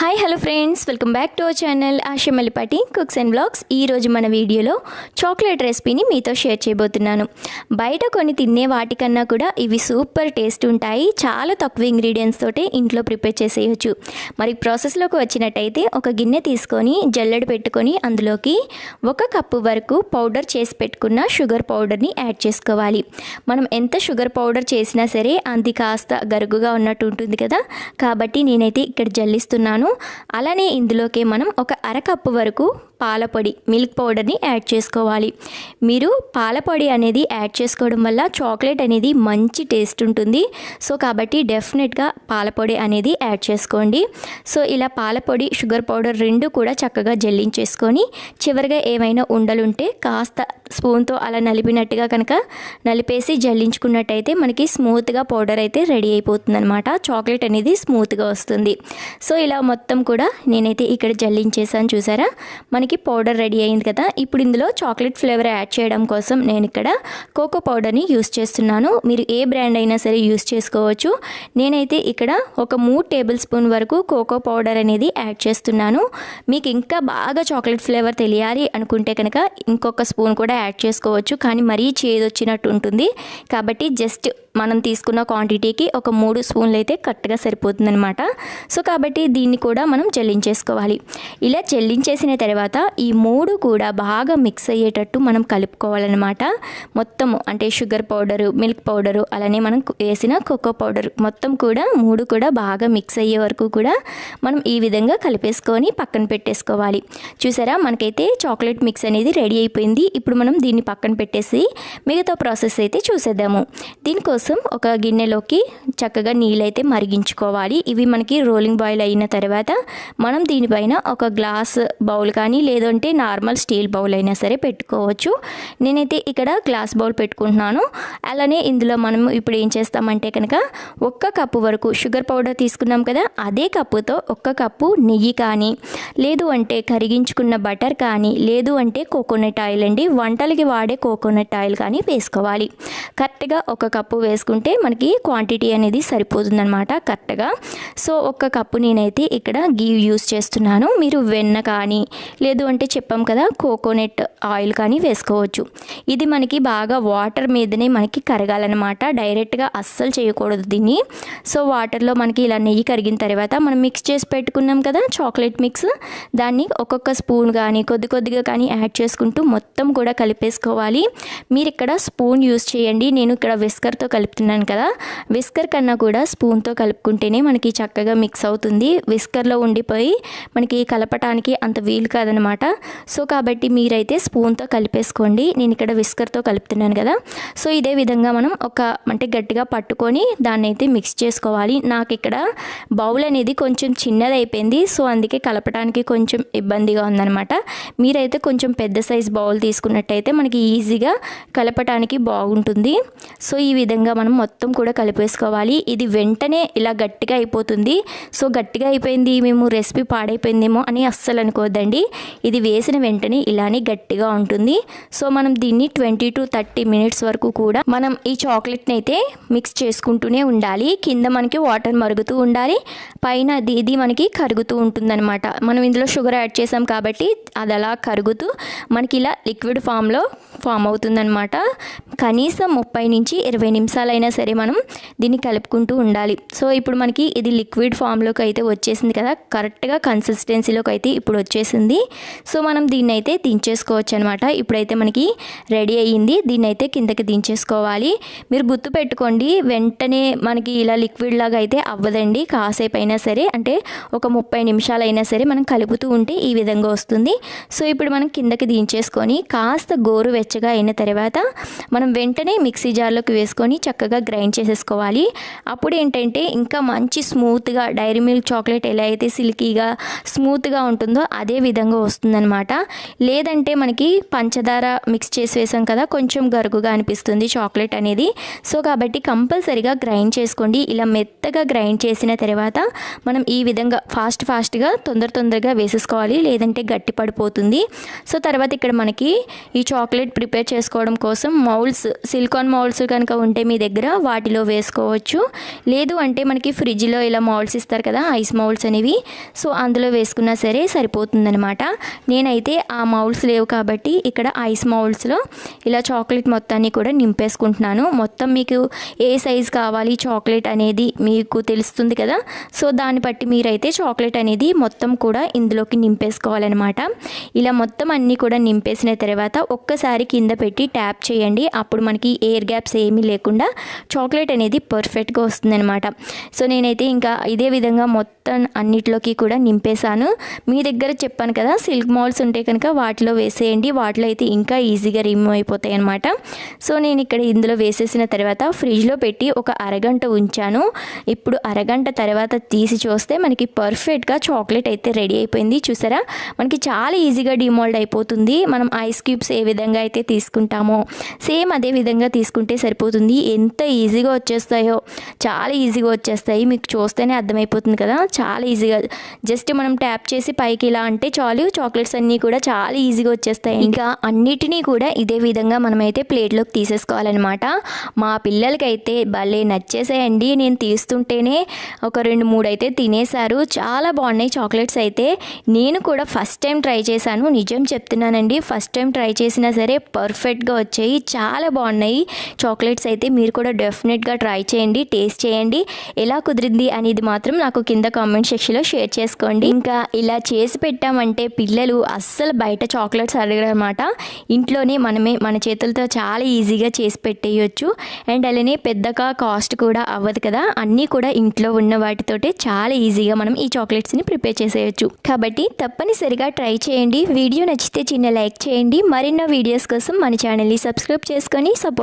Hi hello friends welcome back to our channel Asha Mallipati cooks and blogs ఈరోజు మన వీడియోలో chocolate రెసిపీని మీతో షేర్ చేయబోతున్నాను. బయట కొన్ని తినే వాటికన్నా కూడా ఇవి సూపర్ టేస్ట్ ఉంటాయి. చాలా తక్కువ ఇంగ్రీడియంట్స్తోటి ఇంట్లో ప్రిపేర్ చేసేయచ్చు. మరి ప్రాసెస్లోకి వచ్చినట్టయితే ఒక గిన్నె తీసుకొని జల్లెడ పెట్టుకొని అందులోకి ఒక కప్పు వరకు పౌడర్ చేసి పెట్టుకున్న షుగర్ పౌడర్ని యాడ్ చేసుకోవాలి. మనం ఎంత షుగర్ పౌడర్ చేసినా సరే అది కాస్త గరుగుగా ఉన్నట్టు ఉంటుంది కదా. కాబట్టి నేనైతే ఇక్కడ జల్లిస్తున్నాను. అలానే ఇందులోకి మనం ఒక అరకప్పు వరకు పాలపొడి మిల్క్ పౌడర్ని యాడ్ చేసుకోవాలి. మీరు పాలపొడి అనేది యాడ్ చేసుకోవడం వల్ల చాక్లెట్ అనేది మంచి టేస్ట్ ఉంటుంది. సో కాబట్టి డెఫినెట్గా పాలపొడి అనేది యాడ్ చేసుకోండి. సో ఇలా పాల పొడి షుగర్ పౌడర్ రెండు కూడా చక్కగా జల్లించేసుకొని చివరిగా ఏమైనా ఉండలుంటే కాస్త స్పూన్తో అలా నలిపినట్టుగా కనుక నలిపేసి జల్లించుకున్నట్టయితే మనకి స్మూత్గా పౌడర్ అయితే రెడీ అయిపోతుంది అనమాట చాక్లెట్ అనేది స్మూత్గా వస్తుంది. సో ఇలా మొత్తం కూడా నేనైతే ఇక్కడ జల్లించేసాను చూసారా? మనకి పౌడర్ రెడీ అయింది కదా? ఇప్పుడు ఇందులో చాక్లెట్ ఫ్లేవర్ యాడ్ చేయడం కోసం నేను ఇక్కడ కోకో పౌడర్ని యూస్ చేస్తున్నాను. మీరు ఏ బ్రాండ్ అయినా సరే యూస్ చేసుకోవచ్చు. నేనైతే ఇక్కడ ఒక మూడు టేబుల్ స్పూన్ వరకు కోకో పౌడర్ అనేది యాడ్ చేస్తున్నాను. మీకు ఇంకా బాగా చాక్లెట్ ఫ్లేవర్ తెలియాలి అనుకుంటే కనుక ఇంకొక స్పూన్ కూడా యాడ్ చేసుకోవచ్చు. కానీ మరీ చేదు వచ్చినట్టు ఉంటుంది. కాబట్టి జస్ట్ మనం తీసుకున్న క్వాంటిటీకి ఒక మూడు స్పూన్లు అయితే కరెక్ట్గా సరిపోతుంది అనమాట సో కాబట్టి దీన్ని కూడా మనం చెల్లించేసుకోవాలి. ఇలా చెల్లించేసిన తర్వాత ఈ మూడు కూడా బాగా మిక్స్ అయ్యేటట్టు మనం కలుపుకోవాలన్నమాట. మొత్తము అంటే షుగర్ పౌడరు మిల్క్ పౌడరు అలానే మనం వేసిన కోకో పౌడర్ మొత్తం కూడా మూడు కూడా బాగా మిక్స్ అయ్యే వరకు కూడా మనం ఈ విధంగా కలిపేసుకొని పక్కన పెట్టేసుకోవాలి. చూసారా? మనకైతే చాక్లెట్ మిక్స్ అనేది రెడీ అయిపోయింది. ఇప్పుడు మనం దీన్ని పక్కన పెట్టేసి మిగతా ప్రాసెస్ అయితే చూసేద్దాము. దీనికోసం ఒక గిన్నెలోకి చక్కగా నీళ్ళైతే మరిగించుకోవాలి. ఇవి మనకి రోలింగ్ బాయిల్ అయిన తర్వాత తర్వాత మనం దీనిపైన ఒక గ్లాస్ బౌల్ కానీ లేదంటే నార్మల్ స్టీల్ బౌల్ అయినా సరే పెట్టుకోవచ్చు. నేనైతే ఇక్కడ గ్లాస్ బౌల్ పెట్టుకుంటున్నాను. అలానే ఇందులో మనం ఇప్పుడు ఏం చేస్తామంటే కనుక ఒక్క కప్పు వరకు షుగర్ పౌడర్ తీసుకున్నాం కదా అదే కప్పుతో ఒక్క కప్పు నెయ్యి కానీ లేదు అంటే కరిగించుకున్న బటర్ కానీ లేదు అంటే కోకోనట్ ఆయిల్ అండి వంటలకి వాడే కోకోనట్ ఆయిల్ కానీ వేసుకోవాలి. కరెక్ట్గా ఒక కప్పు వేసుకుంటే మనకి క్వాంటిటీ అనేది సరిపోతుందన్నమాట కరెక్ట్గా. సో ఒక్క కప్పు నేనైతే ఇక్కడ ఇక్కడ గీ యూస్ చేస్తున్నాను. మీరు వెన్న కానీ లేదు అంటే చెప్పాం కదా కోకోనట్ ఆయిల్ కానీ వేసుకోవచ్చు. ఇది మనకి బాగా వాటర్ మీదనే మనకి కరగాలన్నమాట. డైరెక్ట్గా అస్సలు చేయకూడదు దీన్ని. సో వాటర్లో మనకి ఇలా నెయ్యి కరిగిన తర్వాత మనం మిక్స్ చేసి పెట్టుకున్నాం కదా చాక్లెట్ మిక్స్. దాన్ని ఒక్కొక్క స్పూన్ కానీ కొద్ది కొద్దిగా కానీ యాడ్ చేసుకుంటూ మొత్తం కూడా కలిపేసుకోవాలి. మీరు ఇక్కడ స్పూన్ యూస్ చేయండి. నేను ఇక్కడ విస్కర్తో కలుపుతున్నాను కదా. విస్కర్ కన్నా కూడా స్పూన్తో కలుపుకుంటేనే మనకి చక్కగా మిక్స్ అవుతుంది. విస్కర్లో ఉండిపోయి మనకి కలపటానికి అంత వీలు కాదనమాట సో కాబట్టి మీరైతే స్పూన్తో కలిపేసుకోండి. నేను ఇక్కడ విస్కర్తో కలుపుతున్నాను కదా. సో ఇదే విధంగా మనం ఒక అంటే గట్టిగా పట్టుకొని దాన్ని అయితే మిక్స్ చేసుకోవాలి. నాకు ఇక్కడ బౌల్ అనేది కొంచెం చిన్నది అయిపోయింది సో అందుకే కలపడానికి కొంచెం ఇబ్బందిగా ఉందనమాట మీరైతే కొంచెం పెద్ద సైజ్ బౌల్ తీసుకున్నట్టయితే మనకి ఈజీగా కలపటానికి బాగుంటుంది. సో ఈ విధంగా మనం మొత్తం కూడా కలిపేసుకోవాలి. ఇది వెంటనే ఇలా గట్టిగా అయిపోతుంది. సో గట్టిగా అయిపోయింది మేము రెసిపీ పాడైపోయిందేమో అని అస్సలు అనుకోవద్దండి. ఇది వేసిన వెంటనే ఇలానే గట్టిగా ఉంటుంది. సో మనం దీన్ని ట్వంటీ టు థర్టీ మినిట్స్ వరకు కూడా మనం ఈ చాక్లెట్ని అయితే మిక్స్ చేసుకుంటూనే ఉండాలి. కింద మనకి వాటర్ మరుగుతూ ఉండాలి. పైన అది ఇది మనకి కరుగుతూ ఉంటుందన్నమాట. మనం ఇందులో షుగర్ యాడ్ చేసాం కాబట్టి అది అలా కరుగుతూ మనకి ఇలా లిక్విడ్ ఫామ్లో ఫామ్ అవుతుందన్నమాట. కనీసం ముప్పై నుంచి ఇరవై నిమిషాలైనా సరే మనం దీన్ని కలుపుకుంటూ ఉండాలి. సో ఇప్పుడు మనకి ఇది లిక్విడ్ ఫామ్లోకి అయితే వచ్చేసింది. కదా కరెక్ట్గా కన్సిస్టెన్సీలోకి అయితే ఇప్పుడు వచ్చేసింది. సో మనం దీన్ని అయితే దించేసుకోవచ్చు అనమాట ఇప్పుడైతే మనకి రెడీ అయ్యింది. దీన్ని అయితే కిందకి దించేసుకోవాలి. మీరు గుర్తు పెట్టుకోండి వెంటనే మనకి ఇలా లిక్విడ్ లాగా అయితే అవ్వదండి. కాసేపు అయినా సరే అంటే ఒక ముప్పై నిమిషాలైనా సరే మనం కలుపుతూ ఉంటే ఈ విధంగా వస్తుంది. సో ఇప్పుడు మనం కిందకి దించేసుకొని కాస్త గోరు వెచ్చగా అయిన తర్వాత మనం వెంటనే మిక్సీ జార్లోకి వేసుకొని చక్కగా గ్రైండ్ చేసేసుకోవాలి. అప్పుడు ఏంటంటే ఇంకా మంచి స్మూత్గా డైరీ మిల్క్ చాక్లెట్ ఎలా అయితే సిల్కీగా స్మూత్గా ఉంటుందో అదే విధంగా వస్తుందన్నమాట. లేదంటే మనకి పంచదార మిక్స్ చేసి వేసాం కదా కొంచెం గరుగుగా అనిపిస్తుంది చాక్లెట్ అనేది. సో కాబట్టి కంపల్సరీగా గ్రైండ్ చేసుకోండి. ఇలా మెత్తగా గ్రైండ్ చేసిన తర్వాత మనం ఈ విధంగా ఫాస్ట్ ఫాస్ట్గా తొందర తొందరగా వేసేసుకోవాలి. లేదంటే గట్టి పడిపోతుంది. సో తర్వాత ఇక్కడ మనకి ఈ చాక్లెట్ ప్రిపేర్ చేసుకోవడం కోసం మౌల్స్ సిలికాన్ మౌల్స్ కనుక ఉంటే మీ దగ్గర వాటిలో వేసుకోవచ్చు. లేదు అంటే మనకి ఫ్రిడ్జ్లో ఇలా మౌల్స్ ఇస్తారు కదా ఐస్ మౌల్స్ అనేవి. సో అందులో వేసుకున్నా సరే సరిపోతుందనమాట నేనైతే ఆ మౌల్స్ లేవు కాబట్టి ఇక్కడ ఐస్ మౌల్స్లో ఇలా చాక్లెట్ మొత్తాన్ని కూడా నింపేసుకుంటున్నాను. మొత్తం మీకు ఏ సైజ్ కావాలి చాక్లెట్ అనేది మీకు తెలుస్తుంది కదా? సో దాన్ని బట్టి మీరైతే చాక్లెట్ అనేది మొత్తం కూడా ఇందులోకి నింపేసుకోవాలన్నమాట. ఇలా మొత్తం అన్నీ కూడా నింపేసిన తర్వాత ఒక్కసారి కింద పెట్టి ట్యాప్ చేయండి. అప్పుడు మనకి ఎయిర్ గ్యాప్స్ ఏమీ లేకుండా చాక్లెట్ అనేది పర్ఫెక్ట్గా వస్తుందన్నమాట. సో నేనైతే ఇంకా ఇదే విధంగా మొత్తం అన్నిట్లోకి కూడా నింపేశాను. మీ దగ్గర చెప్పాను కదా సిల్క్ మాల్స్ ఉంటే కనుక వాటిలో వేసేయండి. వాటిలో అయితే ఇంకా ఈజీగా రిమూవ్ అయిపోతాయి అనమాట సో నేను ఇక్కడ ఇందులో వేసేసిన తర్వాత ఫ్రిడ్జ్లో పెట్టి ఒక అరగంట ఉంచాను. ఇప్పుడు అరగంట తర్వాత తీసి చూస్తే మనకి పర్ఫెక్ట్గా చాక్లెట్ అయితే రెడీ అయిపోయింది. చూసారా? మనకి చాలా ఈజీగా డిమోల్డ్ అయిపోతుంది. మనం ఐస్ క్యూబ్స్ ఏ విధంగా అయితే తీసుకుంటామో సేమ్ అదే విధంగా తీసుకుంటే సరిపోతుంది. ఎంత ఈజీగా వచ్చేస్తాయో చాలా ఈజీగా వచ్చేస్తాయి. మీకు చూస్తేనే అర్థమైపోతుంది కదా చాలా ఈజీగా. జస్ట్ మనం ట్యాప్ చేసి పైకి ఇలా అంటే చాలు చాక్లెట్స్ అన్నీ కూడా చాలా ఈజీగా వచ్చేస్తాయి. ఇంకా అన్నిటినీ కూడా ఇదే విధంగా మనమైతే ప్లేట్లోకి తీసేసుకోవాలన్నమాట. మా పిల్లలకైతే భలే నచ్చేసాయండి. నేను తీస్తుంటేనే ఒక రెండు మూడు అయితే తినేశారు. చాలా బాగున్నాయి చాక్లెట్స్ అయితే. నేను కూడా ఫస్ట్ టైం ట్రై చేశాను. నిజం చెప్తున్నానండి. ఫస్ట్ టైం ట్రై చేసినా సరే పర్ఫెక్ట్గా వచ్చాయి. చాలా బాగున్నాయి చాక్లెట్స్ అయితే. మీరు కూడా డెఫినెట్గా ట్రై చేయండి టేస్ట్ చేయండి. ఎలా కుదిరింది అనేది మాత్రం నాకు కింద కామెంట్ సెక్షన్లో షేర్ చేసుకోండి. ఇంకా ఇలా చేసి పెట్టామంటే పిల్లలు అస్సలు బయట చాక్లెట్స్ అడగరనమాట ఇంట్లోనే మనమే మన చేతులతో చాలా ఈజీగా చేసి పెట్టేయచ్చు. అండ్ అలానే పెద్దగా కాస్ట్ కూడా అవ్వదు కదా. అన్నీ కూడా ఇంట్లో ఉన్న వాటితోటే చాలా ఈజీగా మనం ఈ చాక్లెట్స్ని ప్రిపేర్ చేసేయచ్చు. కాబట్టి తప్పనిసరిగా ట్రై చేయండి. వీడియో నచ్చితే చిన్న లైక్ చేయండి. మరిన్నో వీడియోస్ కోసం మన ఛానల్ని సబ్స్క్రైబ్ చేసుకొని సపోర్ట్